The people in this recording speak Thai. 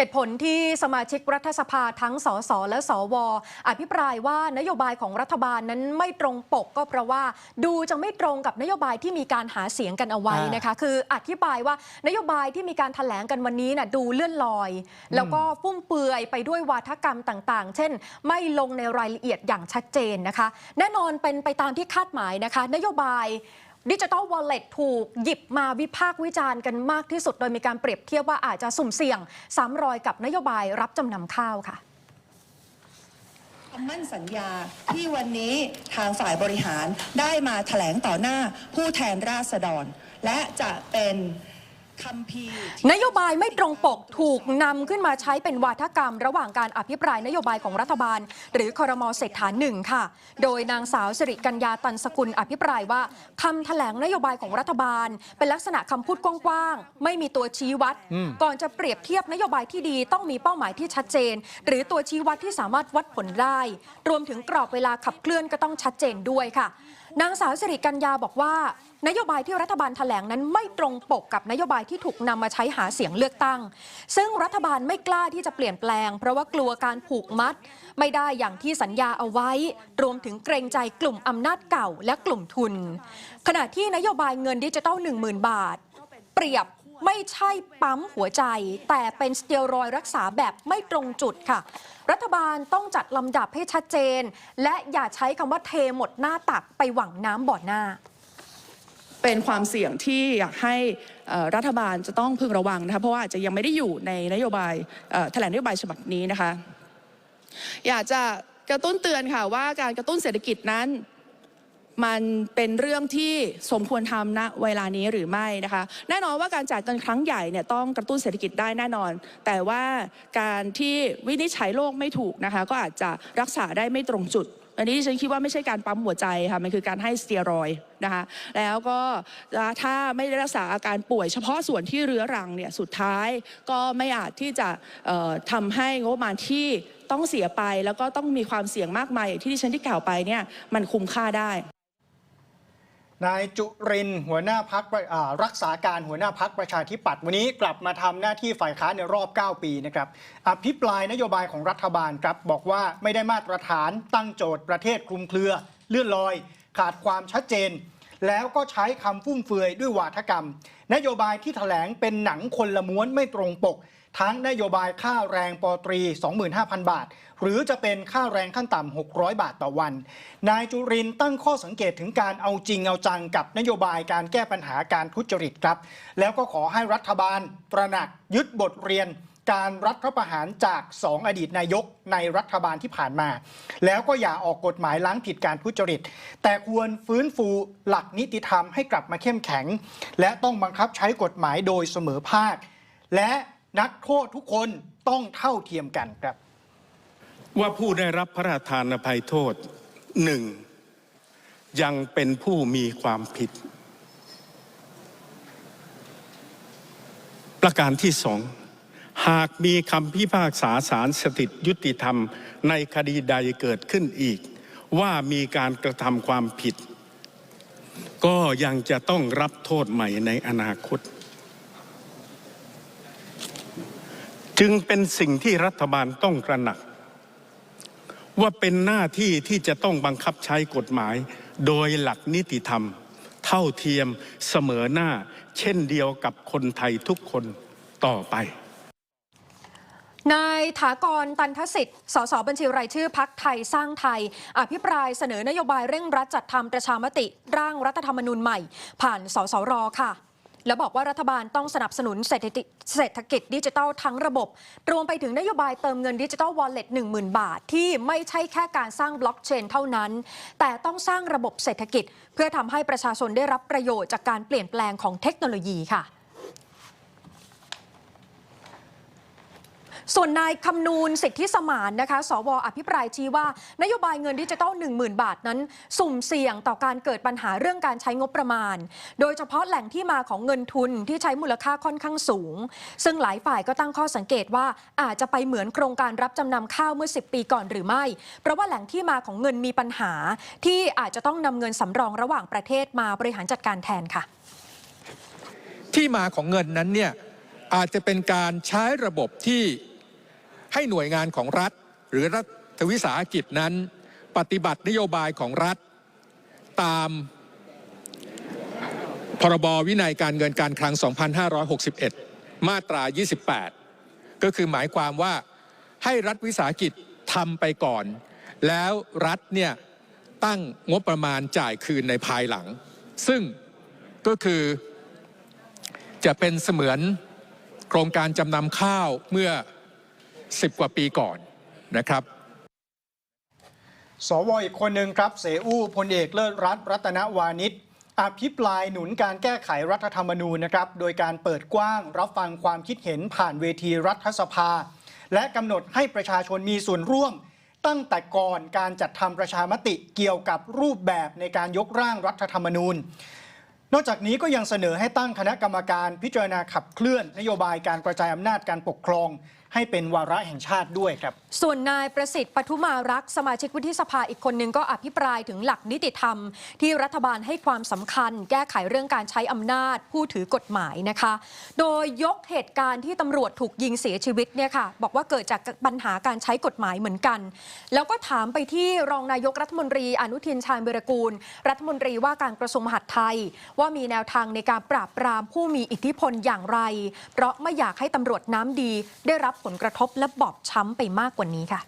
เหตุผลที่สมาชิกรัฐสภาทั้งสสและสว อภิปรายว่านโยบายของรัฐบาลนั้นไม่ตรงปกก็เพราะว่า ดูจะไม่ตรงกับนโยบายที่มีการหาเสียงกันเอาไว้นะคะ คืออธิบายว่านโยบายที่มีการแถลงกันวันนี้น่ะดูเลื่อนลอย แล้วก็ฟุ่มเฟือยไปด้วยวาทกรรมต่างๆ เช่น ไม่ลงในรายละเอียดอย่างชัดเจนนะคะ แน่นอนเป็นไปตามที่คาดหมายนะคะ นโยบาย ดิจิตอลวอลเล็ตถูกหยิบมาวิพากษ์วิจารณ์กันมากที่สุด โดยมีการเปรียบเทียบว่าอาจจะสุ่มเสี่ยงซ้ำรอยกับนโยบายรับจำนำข้าวค่ะคำมั่นสัญญาที่วันนี้ทางฝ่ายบริหารได้มาแถลงต่อหน้าผู้แทนราษฎร และจะเป็น คำพีร์ที่นโยบายไม่ตรงปกถูกนำขึ้นมาใช้เป็นวาทกรรม ระหว่างการอภิปรายนโยบายของรัฐบาล หรือคอรมอเศรษฐาหนึ่งค่ะ โดยนางสาวสิริกัญญาตันสกุลอภิปรายว่าคำแถลงนโยบายของรัฐบาล เป็นลักษณะคำพูดกว้างๆไม่มีตัวชี้วัด ก่อนจะเปรียบเทียบนโยบายที่ดีต้องมีเป้าหมายที่ชัดเจน หรือตัวชี้วัดที่สามารถวัดผลได้ รวมถึงกรอบเวลาขับเคลื่อนก็ต้องชัดเจนด้วยค่ะ นางสาวสิริกัญญาบอกว่า นโยบายที่รัฐบาลแถลงนั้นไม่ตรงปกกับนโยบายที่ถูกนำมาใช้หาเสียงเลือกตั้ง ซึ่งรัฐบาลไม่กล้าที่จะเปลี่ยนแปลง เพราะว่ากลัวการผูกมัด ไม่ได้อย่างที่สัญญาเอาไว้ รวมถึงเกรงใจกลุ่มอำนาจเก่าและกลุ่มทุน ขณะที่นโยบายเงินดิจิตอล10,000 บาท เปรียบ ไม่ใช่ปั๊มหัวใจ แต่เป็นสเตียรอยรักษาแบบไม่ตรงจุดค่ะ รัฐบาลต้องจัดลำดับให้ชัดเจน และอย่าใช้คำว่าเทหมดหน้าตักไปหวังน้ำบ่อหน้า เป็นความเสี่ยงที่อยากให้รัฐบาลจะต้องพึงระวังนะคะเพราะว่าอาจจะยังไม่ได้อยู่ในนโยบายแถลงนโยบายฉบับนี้นะคะ อยากจะกระตุ้นเตือนค่ะว่าการกระตุ้นเศรษฐกิจนั้น มันเป็นเรื่องที่สมควรทำณเวลานี้หรือไม่นะคะ แน่นอนว่าการจ่ายเงินครั้งใหญ่เนี่ยต้องกระตุ้นเศรษฐกิจได้แน่นอน แต่ว่าการที่วินิจฉัยโรคไม่ถูกนะคะก็อาจจะรักษาได้ไม่ตรงจุดอันนี้ฉันคิดว่าไม่ใช่การปั๊มหัวใจค่ะมันคือการให้สเตียรอยนะคะแล้วก็ถ้าไม่ได้รักษาอาการป่วยเฉพาะส่วนที่เรื้อรังเนี่ยสุดท้ายก็ไม่อาจที่จะเอ่อทำให้งบประมาณที่ต้องเสียไป แล้วก็ต้องมีความเสี่ยงมากมายอย่างที่ดิฉันที่กล่าวไปเนี่ยมันคุ้มค่าได้ นายจุรินหัวหน้าพักรักษาการหัวหน้าพักประชาธิปัตย์วันนี้กลับมาทำหน้าที่ฝ่ายค้านในรอบ 9 ปีนะครับอภิปรายนโยบายของรัฐบาลครับบอกว่าไม่ได้มาตรฐานตั้งโจทย์ประเทศคลุมเครือเลื่อนลอย ขาดความชัดเจน แล้วก็ใช้คำฟุ่มเฟือยด้วยวาทกรรม นโยบายที่แถลงเป็นหนังคนละม้วนไม่ตรงปก ทั้งนโยบายค่าแรงปอตรี 25,000 บาท หรือจะเป็นค่าแรงขั้นต่ำ 600 บาทต่อวัน นายจุรินตั้งข้อสังเกตถึงการเอาจริงเอาจังกับนโยบายการแก้ปัญหาการทุจริตครับ แล้วก็ขอให้รัฐบาลตระหนักยึดบทเรียน การรัฐประหารจาก 2 อดีตนายกในรัฐบาลที่ผ่านมา แล้วก็อย่าออกกฎหมายล้างผิดการทุจริต แต่ควรฟื้นฟูหลักนิติธรรมให้กลับมาเข้มแข็ง และต้องบังคับใช้กฎหมายโดยเสมอภาค และนักโทษทุกคนต้องเท่าเทียมกันครับ ว่าผู้ได้รับพระราชทานอภัยโทษหนึ่งยังเป็นผู้มีความผิด ประการที่สอง หากมีคำพิพากษาศาลสถิตยุติธรรมในคดีใดเกิดขึ้นอีก ว่ามีการกระทำความผิด ก็ยังจะต้องรับโทษใหม่ในอนาคต จึงเป็นสิ่งที่รัฐบาลต้องตระหนัก ว่าเป็นหน้าที่ที่จะต้องบังคับใช้กฎหมาย โดยหลักนิติธรรม เท่าเทียมเสมอหน้า เช่นเดียวกับคนไทยทุกคนต่อไป นายถากรตันทสิทธิ์ สสบัญชีรายชื่อพักไทยสร้างไทย อภิปรายเสนอนโยบายเร่งรัดจัดทำประชามติ ร่างรัฐธรรมนูญใหม่ ผ่านสสรค่ะ แล้วบอกว่ารัฐบาลต้องสนับสนุนเศรษฐกิจเศรษฐกิจดิจิทัลทั้งระบบ รวมไปถึงนโยบายเติมเงินดิจิทัลวอลเล็ต10,000 บาท ที่ไม่ใช่แค่การสร้างบล็อกเชนเท่านั้น แต่ต้องสร้างระบบเศรษฐกิจ เพื่อทำให้ประชาชนได้รับประโยชน์จากการเปลี่ยนแปลงของเทคโนโลยีค่ะ ส่วนนายคำนูนสิทธิสมานนะคะ สวอภิปรายชี้ว่านโยบายเงินดิจิทัล10,000 บาทนั้น สุ่มเสี่ยงต่อการเกิดปัญหาเรื่องการใช้งบประมาณ โดยเฉพาะแหล่งที่มาของเงินทุนที่ใช้มูลค่าค่อนข้างสูง ซึ่งหลายฝ่ายก็ตั้งข้อสังเกตว่าอาจจะไปเหมือนโครงการรับจำนำข้าวเมื่อ 10 ปีก่อนหรือไม่ เพราะว่าแหล่งที่มาของเงินมีปัญหา ที่อาจจะต้องนำเงินสำรองระหว่างประเทศมาบริหารจัดการแทนค่ะ ที่มาของเงินนั้นเนี่ยอาจจะเป็นการใช้ระบบที่ ให้หน่วยงานของรัฐ หรือรัฐวิสาหกิจนั้น ปฏิบัตินโยบายของรัฐ ตามพรบวินัยการเงินการคลัง 2561 มาตรา 28 ก็คือหมายความว่าให้รัฐวิสาหกิจทำไปก่อน แล้วรัฐเนี่ยตั้งงบประมาณจ่ายคืนในภายหลัง ซึ่งก็คือจะเป็นเสมือนโครงการจำนำข้าวเมื่อ 10 กว่าปีก่อนนะครับสวอีกคนหนึ่งครับ เสอู้พลเอกเลิศรัตน์รัตนวานิชอภิปรายหนุนการแก้ไขรัฐธรรมนูญนะครับ โดยการเปิดกว้างรับฟังความคิดเห็นผ่านเวทีรัฐสภา และกำหนดให้ประชาชนมีส่วนร่วม ตั้งแต่ก่อนการจัดทำประชามติเกี่ยวกับรูปแบบในการยกร่างรัฐธรรมนูญ นอกจากนี้ก็ยังเสนอให้ตั้งคณะกรรมการพิจารณาขับเคลื่อน นโยบายการกระจายอำนาจการปกครองให้เป็นวาระแห่งชาติด้วยครับ ส่วนนายประสิทธิ์ปทุมารักษ์สมาชิกวุฒิสภาอีกคนหนึ่งก็อภิปรายถึงหลักนิติธรรม ที่รัฐบาลให้ความสำคัญ แก้ไขเรื่องการใช้อำนาจ ผู้ถือกฎหมายนะคะ โดยยกเหตุการณ์ที่ตำรวจถูกยิงเสียชีวิตเนี่ยค่ะบอกว่าเกิดจากปัญหาการใช้กฎหมายเหมือนกัน แล้วก็ถามไปที่รองนายกรัฐมนตรี อนุทินชาญวิรกูล รัฐมนตรีว่าการกระทรวงมหาดไทย ว่ามีแนวทางในการปราบปรามผู้มีอิทธิพลอย่างไร เพราะไม่อยากให้ตำรวจน้ำดีได้รับผลกระทบและบอบช้ำไปมากกว่านี้ค่ะ